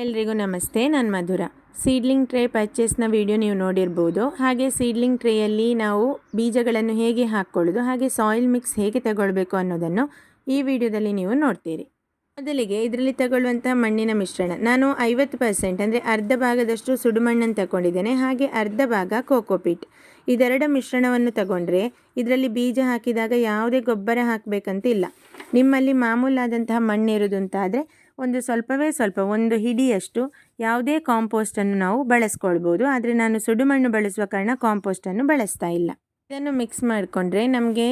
ಎಲ್ರಿಗೂ ನಮಸ್ತೆ, ನಾನು ಮಧುರ. ಸೀಡ್ಲಿಂಗ್ ಟ್ರೇ ಪರ್ಚೇಸ್ನ ವಿಡಿಯೋ ನೀವು ನೋಡಿರ್ಬೋದು. ಹಾಗೆ ಸೀಡ್ಲಿಂಗ್ ಟ್ರೇಯಲ್ಲಿ ನಾವು ಬೀಜಗಳನ್ನು ಹೇಗೆ ಹಾಕ್ಕೊಳ್ಳೋದು, ಹಾಗೆ ಸಾಯಿಲ್ ಮಿಕ್ಸ್ ಹೇಗೆ ತಗೊಳ್ಬೇಕು ಅನ್ನೋದನ್ನು ಈ ವಿಡಿಯೋದಲ್ಲಿ ನೀವು ನೋಡ್ತೀರಿ. ಮೊದಲಿಗೆ ಇದರಲ್ಲಿ ತಗೊಳ್ಳುವಂಥ ಮಣ್ಣಿನ ಮಿಶ್ರಣ. ನಾನು ಐವತ್ತು ಪರ್ಸೆಂಟ್ ಅಂದರೆ ಅರ್ಧ ಭಾಗದಷ್ಟು ಸುಡುಮಣ್ಣನ್ನು ತಗೊಂಡಿದ್ದೇನೆ. ಹಾಗೆ ಅರ್ಧ ಭಾಗ ಕೋಕೋಪೀಟ್ ಇದೆರಡ ಮಿಶ್ರಣವನ್ನು ತಗೊಂಡ್ರೆ ಇದರಲ್ಲಿ ಬೀಜ ಹಾಕಿದಾಗ ಯಾವುದೇ ಗೊಬ್ಬರ ಹಾಕಬೇಕಂತ ಇಲ್ಲ ನಿಮ್ಮಲ್ಲಿ ಮಾಮೂಲಾದಂತಹ ಮಣ್ಣಿರೋದು ಅಂತಾದರೆ ಒಂದು ಸ್ವಲ್ಪವೇ ಸ್ವಲ್ಪ, ಒಂದು ಹಿಡಿಯಷ್ಟು ಯಾವುದೇ ಕಾಂಪೋಸ್ಟನ್ನು ನಾವು ಬಳಸ್ಕೊಳ್ಬೋದು. ಆದರೆ ನಾನು ಸುಡುಮಣ್ಣು ಬಳಸುವ ಕಾರಣ ಕಾಂಪೋಸ್ಟನ್ನು ಬಳಸ್ತಾ ಇಲ್ಲ. ಇದನ್ನು ಮಿಕ್ಸ್ ಮಾಡಿಕೊಂಡ್ರೆ ನಮಗೆ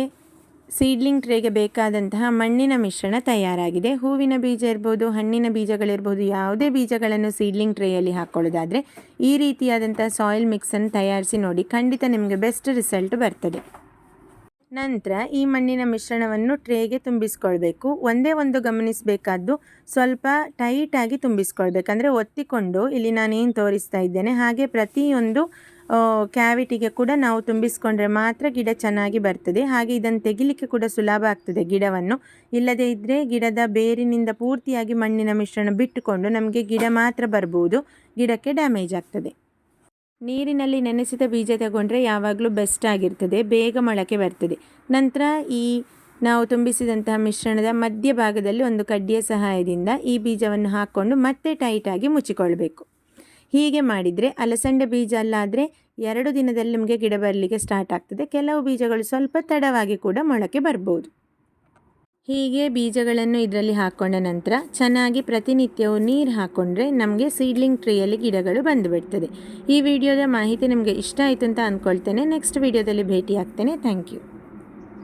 ಸೀಡ್ಲಿಂಗ್ ಟ್ರೇಗೆ ಬೇಕಾದಂತಹ ಮಣ್ಣಿನ ಮಿಶ್ರಣ ತಯಾರಾಗಿದೆ. ಹೂವಿನ ಬೀಜ ಇರ್ಬೋದು, ಹಣ್ಣಿನ ಬೀಜಗಳಿರ್ಬೋದು, ಯಾವುದೇ ಬೀಜಗಳನ್ನು ಸೀಡ್ಲಿಂಗ್ ಟ್ರೇಯಲ್ಲಿ ಹಾಕ್ಕೊಳ್ಳೋದಾದರೆ ಈ ರೀತಿಯಾದಂಥ ಸಾಯಿಲ್ ಮಿಕ್ಸನ್ನು ತಯಾರಿಸಿ ನೋಡಿ, ಖಂಡಿತ ನಿಮಗೆ ಬೆಸ್ಟ್ ರಿಸಲ್ಟ್ ಬರ್ತದೆ. ನಂತರ ಈ ಮಣ್ಣಿನ ಮಿಶ್ರಣವನ್ನು ಟ್ರೇಗೆ ತುಂಬಿಸ್ಕೊಳ್ಬೇಕು. ಒಂದೇ ಒಂದು ಗಮನಿಸಬೇಕಾದ್ದು ಸ್ವಲ್ಪ ಟೈಟಾಗಿ ತುಂಬಿಸ್ಕೊಳ್ಬೇಕು. ಅಂದರೆ ಒತ್ತಿಕೊಂಡು ಇಲ್ಲಿ ನಾನೇನು ತೋರಿಸ್ತಾ ಇದ್ದೇನೆ, ಹಾಗೆ ಪ್ರತಿಯೊಂದು ಕ್ಯಾವಿಟಿಗೆ ಕೂಡ ನಾವು ತುಂಬಿಸ್ಕೊಂಡ್ರೆ ಮಾತ್ರ ಗಿಡ ಚೆನ್ನಾಗಿ ಬರ್ತದೆ. ಹಾಗೆ ಇದನ್ನು ತೆಗಿಲಿಕ್ಕೆ ಕೂಡ ಸುಲಭ ಆಗ್ತದೆ ಗಿಡವನ್ನು. ಇಲ್ಲದೇ ಇದ್ದರೆ ಗಿಡದ ಬೇರಿನಿಂದ ಪೂರ್ತಿಯಾಗಿ ಮಣ್ಣಿನ ಮಿಶ್ರಣ ಬಿಟ್ಟುಕೊಂಡು ನಮಗೆ ಗಿಡ ಮಾತ್ರ ಬರ್ಬೋದು. ಗಿಡಕ್ಕೆ ಡ್ಯಾಮೇಜ್ ಆಗ್ತದೆ. ನೀರಿನಲ್ಲಿ ನೆನೆಸಿದ ಬೀಜ ತಗೊಂಡ್ರೆ ಯಾವಾಗಲೂ ಬೆಸ್ಟ್ ಆಗಿರ್ತದೆ, ಬೇಗ ಮೊಳಕೆ ಬರ್ತದೆ. ನಂತರ ಈ ನಾವು ತುಂಬಿಸಿದಂತಹ ಮಿಶ್ರಣದ ಮಧ್ಯಭಾಗದಲ್ಲಿ ಒಂದು ಕಡ್ಡಿಯ ಸಹಾಯದಿಂದ ಈ ಬೀಜವನ್ನು ಹಾಕ್ಕೊಂಡು ಮತ್ತೆ ಟೈಟಾಗಿ ಮುಚ್ಚಿಕೊಳ್ಬೇಕು. ಹೀಗೆ ಮಾಡಿದರೆ ಅಲಸಂಡೆ ಬೀಜ ಅಲ್ಲಾದರೆ ಎರಡು ದಿನದಲ್ಲಿ ನಿಮಗೆ ಗಿಡ ಬರಲಿಕ್ಕೆ ಸ್ಟಾರ್ಟ್ ಆಗ್ತದೆ. ಕೆಲವು ಬೀಜಗಳು ಸ್ವಲ್ಪ ತಡವಾಗಿ ಕೂಡ ಮೊಳಕೆ ಬರ್ಬೋದು. ಹೀಗೆ ಬೀಜಗಳನ್ನು ಇದರಲ್ಲಿ ಹಾಕೊಂಡ ನಂತರ ಚೆನ್ನಾಗಿ ಪ್ರತಿನಿತ್ಯವೂ ನೀರು ಹಾಕ್ಕೊಂಡ್ರೆ ನಮಗೆ ಸೀಡ್ಲಿಂಗ್ ಟ್ರೀಯಲ್ಲಿ ಗಿಡಗಳು ಬಂದುಬಿಡ್ತದೆ. ಈ ವಿಡಿಯೋದ ಮಾಹಿತಿ ನಿಮಗೆ ಇಷ್ಟ ಆಯಿತು ಅಂತ ಅಂದ್ಕೊಳ್ತೇನೆ ನೆಕ್ಸ್ಟ್ ವಿಡಿಯೋದಲ್ಲಿ ಭೇಟಿ ಆಗ್ತೇನೆ ಥ್ಯಾಂಕ್ ಯು